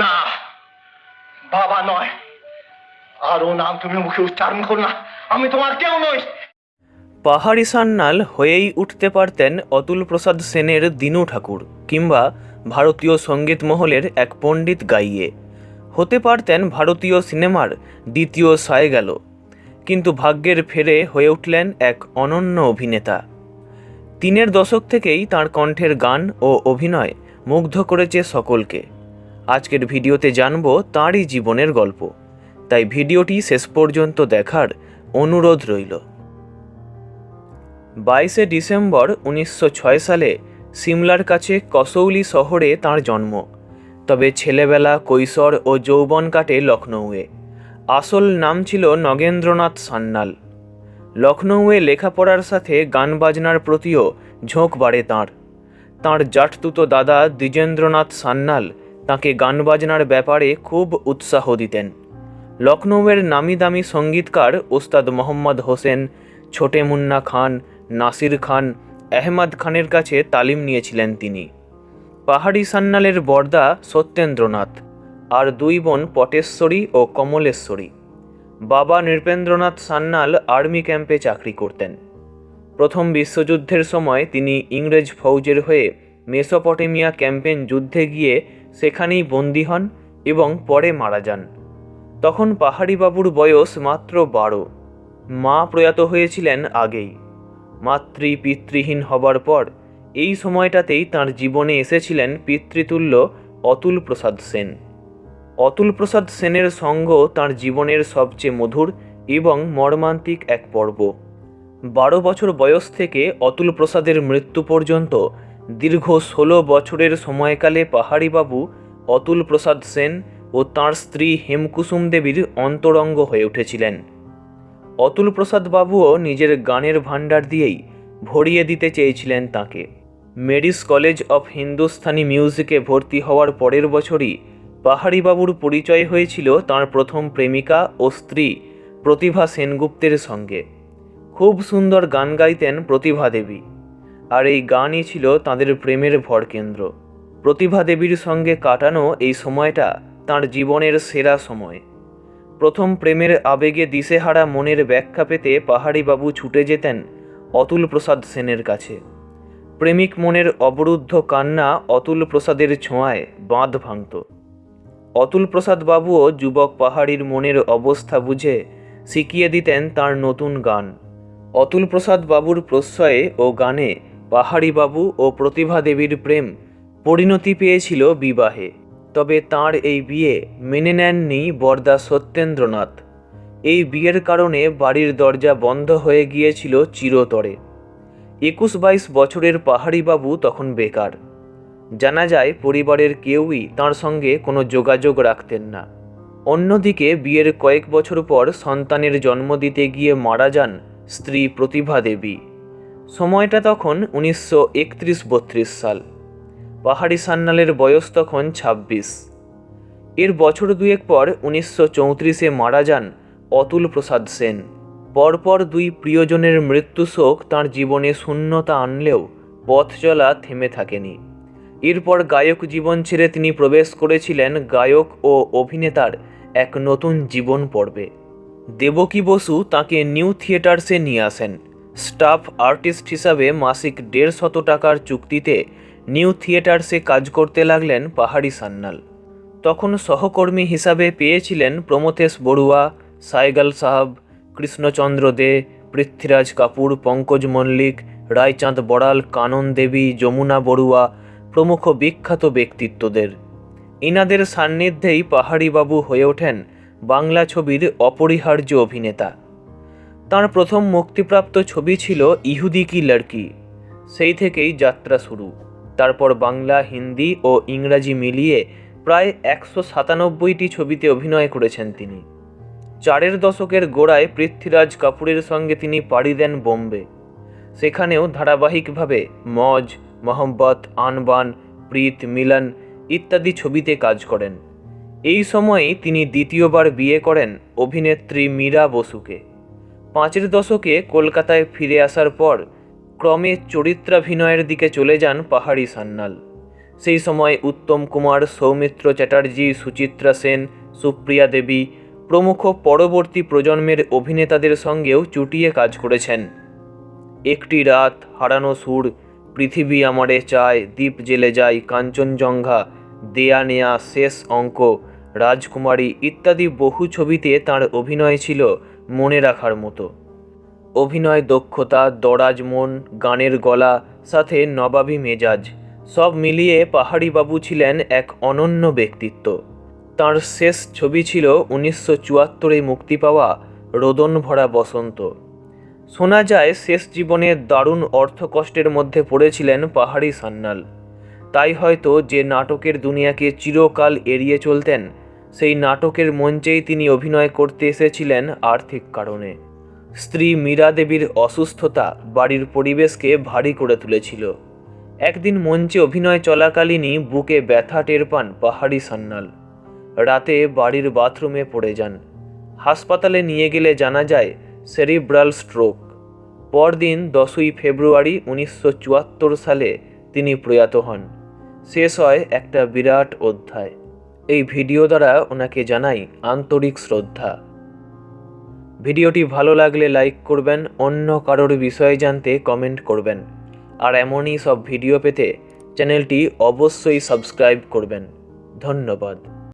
না, বাবা নয়। আর ও নাম তুমি মুখে উচ্চারণ করো না, আমি তোমার কেউ নই। পাহাড়ি সান্যাল হয়েই উঠতে পারতেন অতুল প্রসাদ সেনের দিনু ঠাকুর কিংবা ভারতীয় সংগীত মহলের এক পণ্ডিত গাইয়ে। হতে পারতেন ভারতীয় সিনেমার দ্বিতীয় সায় গেল, কিন্তু ভাগ্যের ফেরে হয়ে উঠলেন এক অনন্য অভিনেতা। তিনের দশক থেকেই তার কণ্ঠের গান ও অভিনয় মুগ্ধ করেছে সকলকে। আজকের ভিডিওতে জানব তাঁরই জীবনের গল্প। তাই ভিডিওটি শেষ পর্যন্ত দেখার অনুরোধ রইল। বাইশে ডিসেম্বর উনিশশো ছয় সালে সিমলার কাছে কসৌলি শহরে তার জন্ম। তবে ছেলেবেলা, কৈশোর ও যৌবন কাটে লখনৌয়ে। আসল নাম ছিল নগেন্দ্রনাথ সান্যাল। লখনৌয়ে লেখাপড়ার সাথে গান বাজনার প্রতিও ঝোঁক বাড়ে তাঁর। তাঁর জাঠতুতো দাদা দ্বিজেন্দ্রনাথ সান্যাল তাঁকে গান বাজনার ব্যাপারে খুব উৎসাহ দিতেন। লখনৌয়ের নামি দামি সঙ্গীতকার ওস্তাদ মোহাম্মদ হোসেন, ছোটে মুন্না খান, নাসির খান, আহমদ খানের কাছে তালিম নিয়েছিলেন তিনি। পাহাড়ি সান্যালের বর্দা সত্যেন্দ্রনাথ আর দুই বোন পটেশ্বরী ও কমলেশ্বরী। বাবা নৃপেন্দ্রনাথ সান্যাল আর্মি ক্যাম্পে চাকরি করতেন। প্রথম বিশ্বযুদ্ধের সময় তিনি ইংরেজ ফৌজের হয়ে মেসোপটেমিয়া ক্যাম্পেন যুদ্ধে গিয়ে সেখানেই বন্দী হন এবং পরে মারা যান। তখন পাহাড়ি বাবুর বয়স মাত্র বারো। মা প্রয়াত হয়েছিলেন আগেই। মাতৃ পিতৃহীন হবার পর এই সময়টাতেই তার জীবনে এসেছিলেন পিতৃতুল্য অতুল প্রসাদ সেন। অতুল প্রসাদ সেনের সঙ্গ তার জীবনের সবচেয়ে মধুর এবং মর্মান্তিক এক পর্ব। বারো বছর বয়স থেকে অতুল প্রসাদের মৃত্যু পর্যন্ত দীর্ঘ ষোলো বছরের সময়কালে পাহাড়িবাবু অতুল প্রসাদ সেন ও তাঁর স্ত্রী হেমকুসুম দেবীর অন্তরঙ্গ হয়ে উঠেছিলেন। অতুল প্রসাদ বাবুও নিজের গানের ভাণ্ডার দিয়েই ভরিয়ে দিতে চেয়েছিলেন তাকে। মেডিস কলেজ অফ হিন্দুস্তানি মিউজিকে ভর্তি হওয়ার পরের বছরই পাহাড়িবাবুর পরিচয় হয়েছিল তার প্রথম প্রেমিকা ও স্ত্রী প্রতিভা সেনগুপ্তের সঙ্গে। খুব সুন্দর গান গাইতেন প্রতিভা দেবী। আর এই গানই ছিল তাদের প্রেমের ভরকেন্দ্র প্রতিভা দেবীর সঙ্গে কাটানো এই সময়টা তার জীবনের সেরা সময়। প্রথম প্রেমের আবেগে দিশেহারা মনের ব্যাখ্যা পেতে পাহাড়িবাবু ছুটে যেতেন অতুল প্রসাদ সেনের কাছে। প্রেমিক মনের অবরুদ্ধ কান্না অতুল প্রসাদের ছোঁয়ায় বাঁধ ভাঙত। অতুল প্রসাদ বাবুও যুবক পাহাড়ির মনের অবস্থা বুঝে শিখিয়ে দিতেন তার নতুন গান। অতুল প্রসাদ বাবুর প্রশ্রয়ে ও গানে পাহাড়ি বাবু ও প্রতিভা দেবীর প্রেম পরিণতি পেয়েছিল বিবাহে, তবে তার এই বিয়ে মেনে নেননি বরদা সত্যেন্দ্রনাথ। এই বিয়ের কারণে বাড়ির দরজা বন্ধ হয়ে গিয়েছিল চিরতরে। একুশ বাইশ বছরের পাহাড়িবাবু তখন বেকার। জানা যায়, পরিবারের কেউই তার সঙ্গে কোনো যোগাযোগ রাখতেন না। অন্যদিকে, বিয়ের কয়েক বছর পর সন্তানের জন্ম দিতে গিয়ে মারা যান স্ত্রী প্রতিভা দেবী। সময়টা তখন উনিশশো একত্রিশ বত্রিশ সাল। পাহাড়ি সান্যালের বয়স তখন ছাব্বিশ। এর বছর দুয়েক পর উনিশশো চৌত্রিশে মারা যান অতুল প্রসাদ সেন। পরপর দুই প্রিয়জনের মৃত্যু শোক তাঁর জীবনে শূন্যতা আনলেও পথ চলা থেমে থাকেনি। এরপর গায়ক জীবন ছেড়ে তিনি প্রবেশ করেছিলেন গায়ক ও অভিনেতার এক নতুন জীবন পর্বে। দেবকী বসু তাকে নিউ থিয়েটার্সে নিয়ে আসেন। স্টাফ আর্টিস্ট হিসাবে মাসিক দেড় শত টাকার চুক্তিতে নিউ থিয়েটার্সে কাজ করতে লাগলেন পাহাড়ি সান্যাল তখন সহকর্মী হিসাবে পেয়েছিলেন প্রমথেশ বড়ুয়া, সাইগাল সাহাব, কৃষ্ণচন্দ্র দে, পৃথ্বীরাজ কাপুর, পঙ্কজ মল্লিক, রায়চাঁদ বড়াল, কানন দেবী, যমুনা বড়ুয়া প্রমুখ বিখ্যাত ব্যক্তিত্বদের। ইনাদের সান্নিধ্যেই পাহাড়িবাবু হয়ে ওঠেন বাংলা ছবির অপরিহার্য অভিনেতা। তার প্রথম মুক্তিপ্রাপ্ত ছবি ছিল ইহুদি কি লড়কি। সেই থেকেই যাত্রা শুরু। তারপর বাংলা, হিন্দি ও ইংরাজি মিলিয়ে প্রায় একশো সাতানব্বইটি ছবিতে অভিনয় করেছেন তিনি। চারের দশকের গোড়ায় পৃথ্বীরাজ কাপুরের সঙ্গে তিনি পাড়ি দেন বোম্বে। সেখানেও ধারাবাহিকভাবে মজ, মোহব্বত, আনবান, প্রীত, মিলন ইত্যাদি ছবিতে কাজ করেন। এই সময়েই তিনি দ্বিতীয়বার বিয়ে করেন অভিনেত্রী মীরা বসুকে। পাঁচের দশকে কলকাতায় ফিরে আসার পর ক্রমে চরিত্রাভিনয়ের দিকে চলে যান পাহাড়ি সান্যাল সেই সময় উত্তম কুমার, সৌমিত্র চ্যাটার্জি, সুচিত্রা সেন, সুপ্রিয়া দেবী প্রমুখ পরবর্তী প্রজন্মের অভিনেতাদের সঙ্গেও চুটিয়ে কাজ করেছেন। একটি রাত হারানো সুর, পৃথিবী আমারে চায়, দ্বীপ জেলে যায় কাঞ্চনজঙ্ঘা, দেয়া নেয়া শেষ অঙ্ক, রাজকুমারী ইত্যাদি বহু ছবিতে তার অভিনয় ছিল। মনে রাখার মতো। অভিনয় দক্ষতা, দরাজ মন, গানের গলা, সাথে নবাবী মেজাজ, সব মিলিয়ে পাহাড়ি বাবু ছিলেন এক অনন্য ব্যক্তিত্ব। তার শেষ ছবি ছিল উনিশশো চুয়াত্তরে মুক্তি পাওয়া রোদন ভরা বসন্ত। শোনা যায়, শেষ জীবনে দারুণ অর্থকষ্টের মধ্যে পড়েছিলেন পাহাড়ি সান্যাল। তাই হয়তো যে নাটকের দুনিয়াকে চিরকাল এড়িয়ে চলতেন সেই নাটকের মঞ্চেই তিনি অভিনয় করতে এসেছিলেন আর্থিক কারণে। স্ত্রী মীরা দেবীর অসুস্থতা বাড়ির পরিবেশকে ভারী করে তুলেছিল। একদিন মঞ্চে অভিনয় চলাকালীনই বুকে ব্যথা টের পান পাহাড়ি সান্যাল। রাতে বাড়ির বাথরুমে পড়ে যান। হাসপাতালে নিয়ে গেলে জানা যায়, সেরিব্রাল স্ট্রোক। পরদিন দশই ফেব্রুয়ারি উনিশশো চুয়াত্তর সালে তিনি প্রয়াত হন। শেষ হয় একটা বিরাট অধ্যায়। এই ভিডিও দ্বারা ওনাকে জানাই আন্তরিক শ্রদ্ধা। ভিডিওটি ভালো লাগলে লাইক করবেন, অন্য কারোর বিষয়ে জানতে কমেন্ট করবেন। আর এমনই সব ভিডিও পেতে চ্যানেলটি অবশ্যই সাবস্ক্রাইব করবেন। ধন্যবাদ।